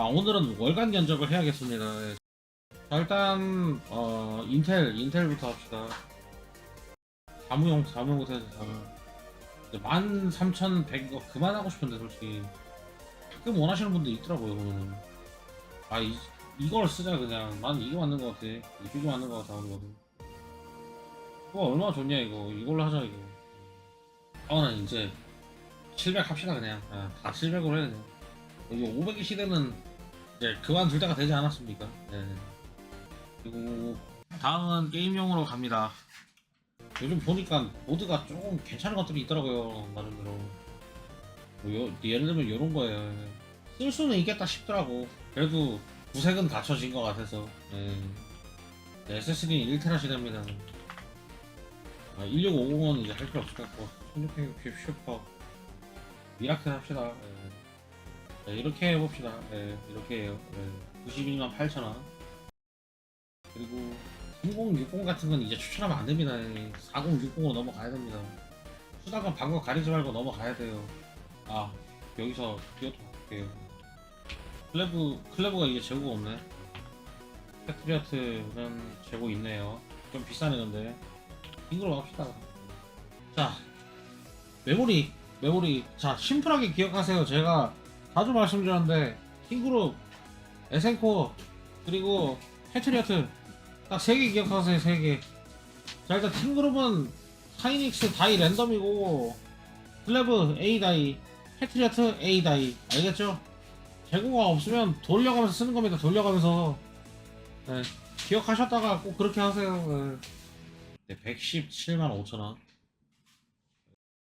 아 오늘은 월간 견적을 해야겠습니다. 예. 자, 일단 어 인텔 인텔부터 합시다. 사무용 사무부터 해서 사무. 13,100 이거 그만하고 싶은데 솔직히 가끔 원하시는 분들 있더라고요 보면은 아 이, 이걸 쓰자 그냥 난 이게 맞는 것 같아 이쪽이 맞는 것 같아 하거든 그거 얼마나 좋냐 이거 이걸로 하자 이거 저는 이제 700 합시다 그냥 아, 다 700으로 해야 돼 이거 500의 시대는 이제 그만둘 때가 되지 않았습니까? 네. 그리고 다음은 게임용으로 갑니다. 요즘 보니까 모드가 조금 괜찮은 것들이 있더라고요 나름대로. 뭐 요- 예를 들면 이런 거예요. 쓸 수는 있겠다 싶더라고. 그래도 구색은 갖춰진 것 같아서. 예. SSD는 1테라 시대입니다. 아, 1650은 이제 할 필요 없을 것 같고 1660 슈퍼 미라클 합시다. 예. 자, 이렇게 해봅시다 예, 이렇게 해요 예. 91만 8천원 그리고 3060 같은 건 이제 추천하면 안 됩니다. 4060으로 넘어가야 됩니다. 수다건 방법 가리지 말고 넘어가야 돼요. 아, 여기서 이것도 바꿀게요. 클레브, 클레브가 이게 재고가 없네. 패트리어트는 재고 있네요. 좀 비싸네, 근데. 이걸로 갑시다. 자, 메모리, 메모리. 자, 심플하게 기억하세요. 제가 자주 말씀드렸는데, 킹그룹, 에센코, 그리고 패트리어트, 딱 세 개 기억하세요, 세 개. 자, 일단 팀그룹은 하이닉스 다이 랜덤이고, 클레브 A 다이, 패트리어트 A 다이. 알겠죠? 재고가 없으면 돌려가면서 쓰는 겁니다, 돌려가면서. 네, 기억하셨다가 꼭 그렇게 하세요. 네. 117만 5천원.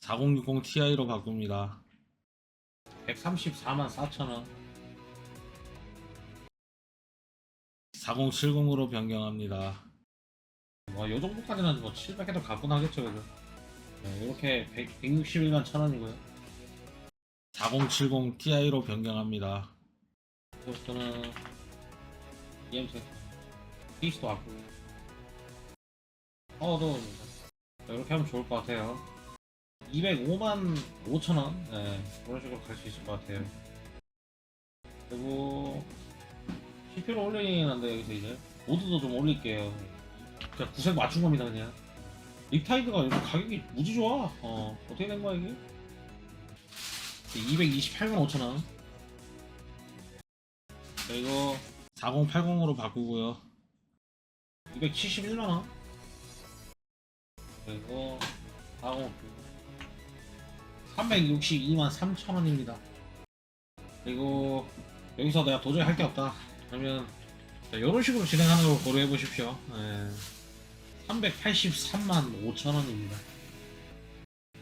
4060 Ti로 바꿉니다. 134만 4천원. 4070으로 변경합니다. 뭐, 요 정도까지는 뭐 700에도 가뿐하겠죠, 그죠? 네, 이렇게 100, 161만 천 원이고요. 4070 Ti로 변경합니다. 이것도는 EMC 피스도 왔고 파워도 이렇게 하면 좋을 것 같아요. 205만 5천 원, 네, 그런 식으로 갈 수 있을 것 같아요. 그리고 CP를 올리긴 한데 여기서 이제 모드도 좀 올릴게요. 그냥 구색 맞춘 겁니다 그냥. 립타이드가 요즘 가격이 무지 좋아. 어 어떻게 된 거야 이게? 228만 5천 원. 그리고 4080으로 바꾸고요. 271만 원. 그리고 40 362만 3천 원입니다. 그리고 여기서 내가 도저히 할 게 없다. 그러면 자, 이런 식으로 진행하는 걸 고려해 보십시오. 예. 383만 5천 원입니다.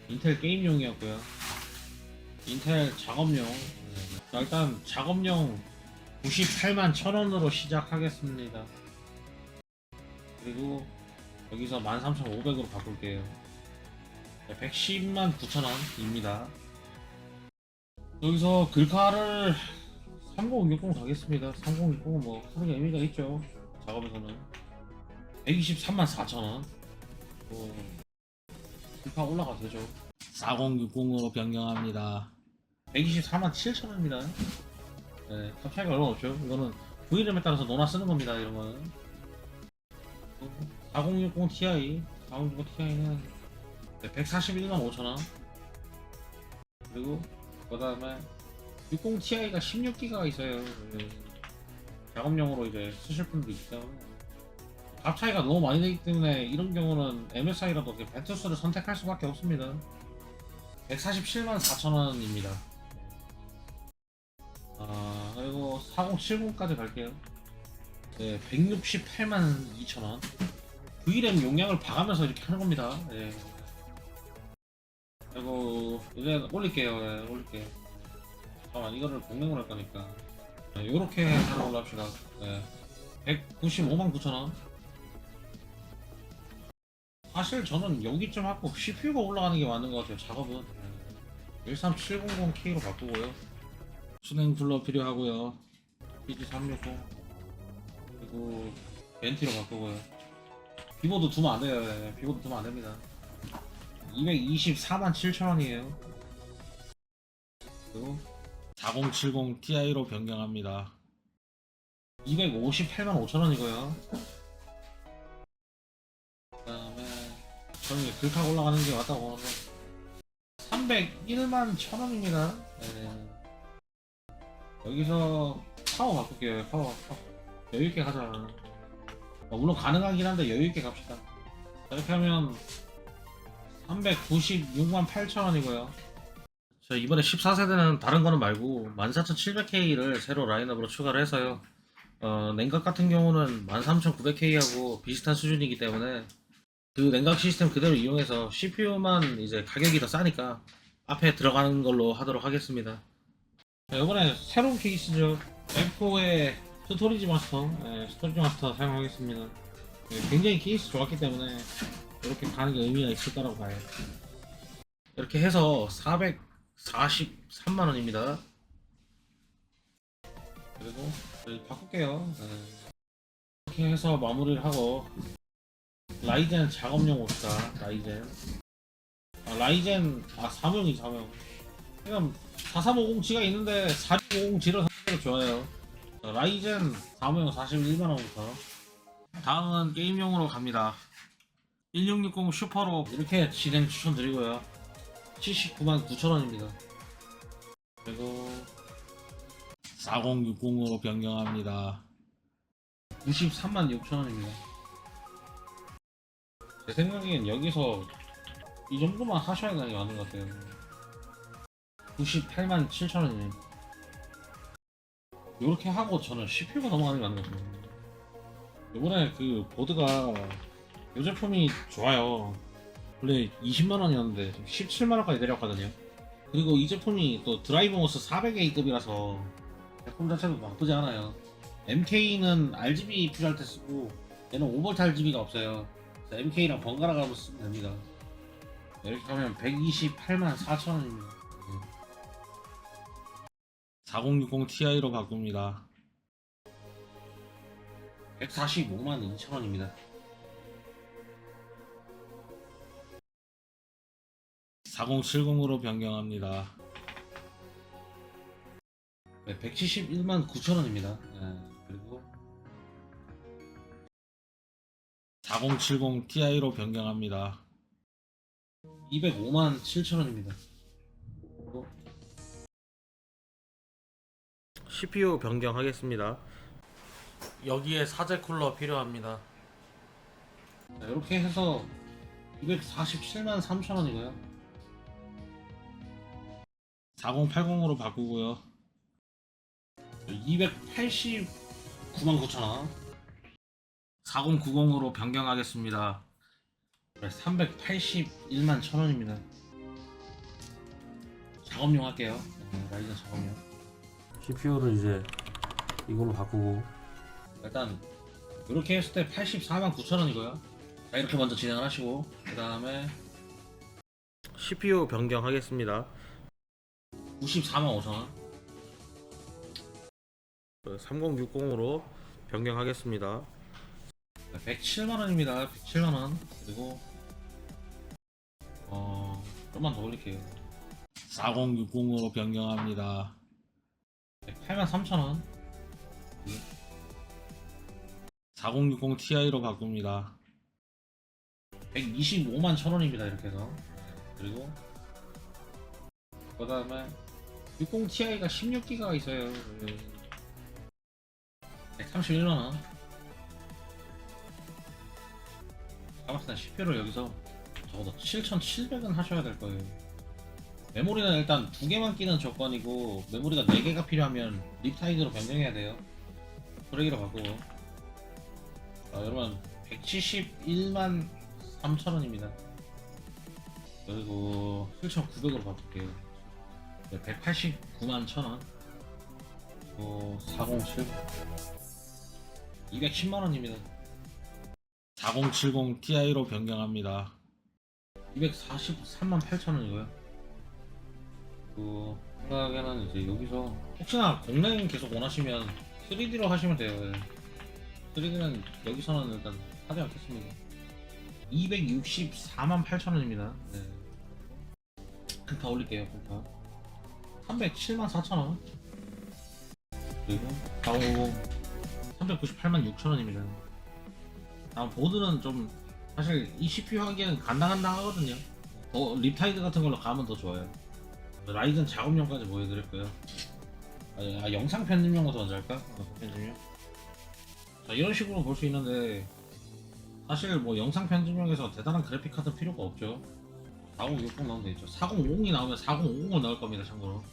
인텔 게임용이었고요. 인텔 작업용. 예. 자, 일단 작업용 98만 천 원으로 시작하겠습니다. 그리고 여기서 13,500으로 바꿀게요. 110만 9천 원입니다. 여기서 글카를 3060 가겠습니다. 3060은 뭐 하는 게 의미가 있죠. 작업에서는 123만 4천 원. 뭐 글카 올라가 되죠. 4060으로 변경합니다. 124만 7천 원입니다. 네, 값 차이가 얼마 없죠. 이거는 부 이름에 따라서 논아 쓰는 겁니다. 이런 거는 4060 Ti, 4060 Ti는 141만 5천 원. 그리고 그 다음에 60 Ti가 16기가가 있어요. 예. 작업용으로 이제 쓰실 분도 있기 때문에 값 차이가 너무 많이 되기 때문에 이런 경우는 MSI라도 벤투스를 선택할 수밖에 없습니다. 147만 4천 원입니다. 아 그리고 4070까지 갈게요. 네, 168만 2천 원. VRAM 용량을 봐가면서 이렇게 하는 겁니다. 예. 그리고 이제 올릴게요. 예, 올릴게요. 잠깐만 이거를 공랭으로 할 거니까 네, 요렇게 걸로 합시다 네. 195만 9천 원 사실 저는 여기쯤 하고 CPU가 올라가는 게 맞는 것 같아요 작업은 네. 13700K로 바꾸고요 수냉 쿨러 필요하고요 PG360 그리고 벤티로 바꾸고요 비보드 두면 안 돼요 네. 비보드 두면 안 됩니다 224만 7천원이에요 그리고 4070 Ti로 변경합니다. 258만 5천원이고요 그 다음에 저는 글카 올라가는 게 맞다고 보는데 301만 1천원입니다 네. 여기서 파워 바꿀게요 파워, 파워. 여유있게 가자 어, 물론 가능하긴 한데 여유있게 갑시다 이렇게 하면 396만 8천 원이고요. 자 이번에 14세대는 다른 거는 말고 14700K를 새로 라인업으로 추가를 해서요. 어, 냉각 같은 경우는 13900K하고 비슷한 수준이기 때문에 그 냉각 시스템 그대로 이용해서 CPU만 이제 가격이 더 싸니까 앞에 들어가는 걸로 하도록 하겠습니다. 자, 이번에 새로운 케이스죠. M4의 스토리지 마스터 네, 스토리지 마스터 사용하겠습니다. 네, 굉장히 케이스 좋았기 때문에 이렇게 가는 게 의미가 있을 거라고 봐요. 이렇게 해서 443만 원입니다. 그리고 저희 바꿀게요. 네. 이렇게 해서 마무리를 하고 라이젠 작업용 옵시다 라이젠. 아 라이젠 아 사무용이 사무용. 그냥 4350G가 있는데 4650G를 사는 게 좋아요. 자, 라이젠 사무용 41만 원부터 다음은 게임용으로 갑니다 1660 슈퍼로 이렇게 진행 추천드리고요. 79만 9천원입니다. 그리고 4060으로 변경합니다. 93만 6천원입니다. 제 생각엔 여기서 이 정도만 하셔야 되는 게 맞는 것 같아요. 98만 7천원이네 이렇게 하고 저는 CPU가 넘어가는 게 맞는 것 같아요. 이번에 그 보드가 이 제품이 좋아요. 원래 20만원이었는데 17만원까지 내려갔거든요. 그리고 이 제품이 또 드라이버모스 400A급이라서 제품 자체도 나쁘지 않아요. MK는 RGB 필요할 때 쓰고 얘는 5V RGB가 없어요. MK랑 번갈아 가면서 쓰면 됩니다. 이렇게 하면 128만 4천원입니다. 4060 Ti로 바꿉니다. 145만 2천원입니다 4070으로 변경합니다. 네, 171만 9천원입니다 그리고 4070 Ti로 변경합니다. 205만 7천원입니다 CPU 변경하겠습니다. 여기에 사제 쿨러 필요합니다. 자, 이렇게 해서 247만 3천원이고요 4080으로 바꾸고요. 289만 9천원 4090으로 변경하겠습니다. 381만 천원입니다 작업용 할게요 네, 라이젠 작업용 CPU를 이제 이걸로 바꾸고 일단 이렇게 했을 때 84만 9천원이고요 자 이렇게 먼저 진행을 하시고 그 다음에 CPU 변경하겠습니다. 94만 5천원. 3060으로 변경하겠습니다. 107만원입니다. 107만원. 그리고 어 좀만 더 올릴게요. 4060으로 변경합니다. 108만 3천원. 4060 Ti로 바꿉니다. 125만 천원입니다. 이렇게 해서. 그리고 그 다음에 60ti가 16기가가 있어요. 131만원. 가봤을 때 CPU를 여기서 적어도 7700은 하셔야 될 거예요. 메모리는 일단 두 개만 끼는 조건이고 메모리가 4개가 필요하면 립타이드로 변경해야 돼요. 브레이로 바꾸고. 자 여러분 171만 3천 원입니다. 그리고 7,900으로 바꿀게요 189만 1천원. 그리고 407 210만원입니다. 4070 Ti로 변경합니다. 243만 8천원이고요. 그 생각에는 이제 여기서 혹시나 공랭 계속 원하시면 3D로 하시면 돼요. 3D는 여기서는 일단 하지 않겠습니다. 264만 8천원입니다. 네. 큰타 올릴게요 큰타 307만 4천 원. 그리고? 450 398만 6천 원입니다. 아 보드는 좀 사실 이 CPU 하기에는 간당간당하거든요. 더 립타이드 같은 걸로 가면 더 좋아요. 라이든 작업용까지 보여드렸고요. 아, 아, 영상 편집용부터 먼저 할까? 영상 편집용? 자 이런 식으로 볼 수 있는데 사실 뭐 영상 편집용에서 대단한 그래픽 카드 필요가 없죠 4060 나오면 되죠. 4050이 나오면 4050을 넣을 겁니다 참고로.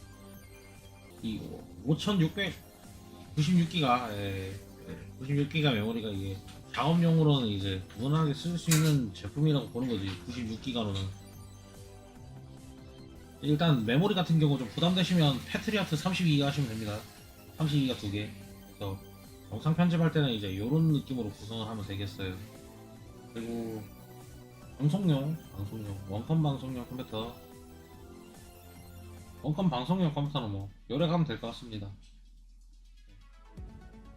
이 5696기가 예, 96기가 메모리가 이게 작업용으로는 이제 무난하게 쓸 수 있는 제품이라고 보는 거지 96기가로는. 일단 메모리 같은 경우 좀 부담되시면 패트리아트 32기가 하시면 됩니다. 32기가 두 개. 그래서 영상 편집할 때는 이제 이런 느낌으로 구성을 하면 되겠어요. 그리고 방송용 방송용 원컴 방송용 컴퓨터. 원컴 방송용 컴퓨터는 뭐 요래 가면 될 것 같습니다.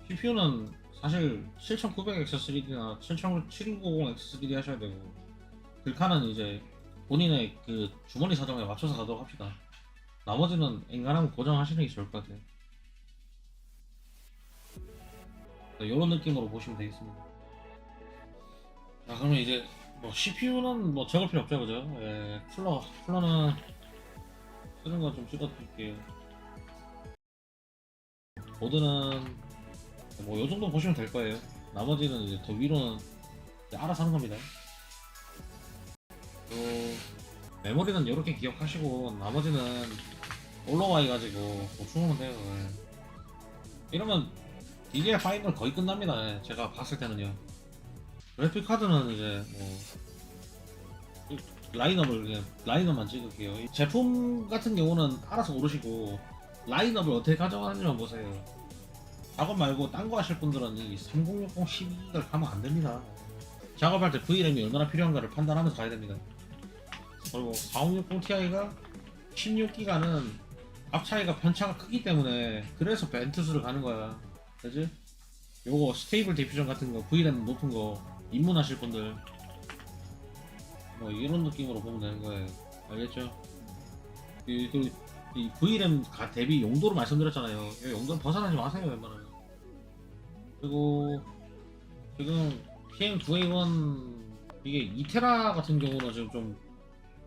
CPU는 사실 7900X3D나 7990X3D 하셔야 되고 글카는 이제 본인의 그 주머니 사정에 맞춰서 가도록 합시다. 나머지는 엔간하면 고정하시는 게 좋을 것 같아요. 이런 느낌으로 보시면 되겠습니다. 자 그러면 이제 뭐 CPU는 뭐 적을 필요 없죠 그죠? 예, 쿨러 쿨러는 쓰는 거좀 찍어드릴게요. 보드는 뭐 요 정도 보시면 될 거예요. 나머지는 이제 더 위로는 이제 알아서 하는 겁니다. 또 메모리는 이렇게 기억하시고 나머지는 올라와 가지고 보충하면 돼요. 예. 이러면 DDR5는 거의 끝납니다. 예, 제가 봤을 때는요 그래픽 카드는 이제 뭐 라인업을 그냥 라인업만 찍을게요. 이 제품 같은 경우는 알아서 고르시고 라인업을 어떻게 가져가는지만 보세요. 작업 말고 딴 거 하실 분들은 이 3060 12기가를 가면 안 됩니다. 작업할 때 VRAM이 얼마나 필요한가를 판단하면서 가야 됩니다. 그리고 4060 Ti가 16기가는 값 차이가 편차가 크기 때문에 그래서 벤투스를 가는 거야. 그지? 요거 스테이블 디퓨전 같은 거 VRAM 높은 거 입문하실 분들 뭐 이런 느낌으로 보면 되는 거예요. 알겠죠? 이, 그, 이 VRAM 가 대비 용도로 말씀드렸잖아요. 이 용도는 벗어나지 마세요, 웬만하면. 그리고 지금 PM9A1 이게 2테라 같은 경우는 지금 좀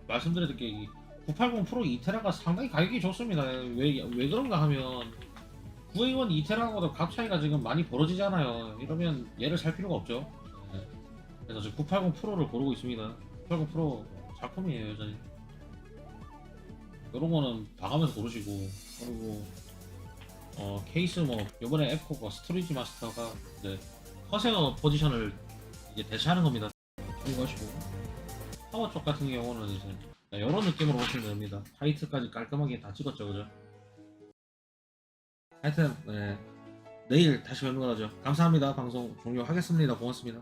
말씀드려야 될게 980 프로 2테라가 상당히 가격이 좋습니다. 왜, 왜 그런가 하면 9A1 2테라하고도 값 차이가 지금 많이 벌어지잖아요. 이러면 얘를 살 필요가 없죠. 네. 그래서 지금 980 프로를 고르고 있습니다. 980 프로 작품이에요, 여전히. 이런 거는 봐가면서 고르시고, 그리고, 어, 케이스 뭐, 요번에 에코가 스토리지 마스터가 이제 커세어 포지션을 이제 대체하는 겁니다. 참고하시고. 파워 쪽 같은 경우는 이제 이런 느낌으로 보시면 됩니다. 화이트까지 깔끔하게 다 찍었죠, 그죠? 하여튼, 네. 내일 다시 뵙는 거라죠. 감사합니다. 방송 종료하겠습니다. 고맙습니다.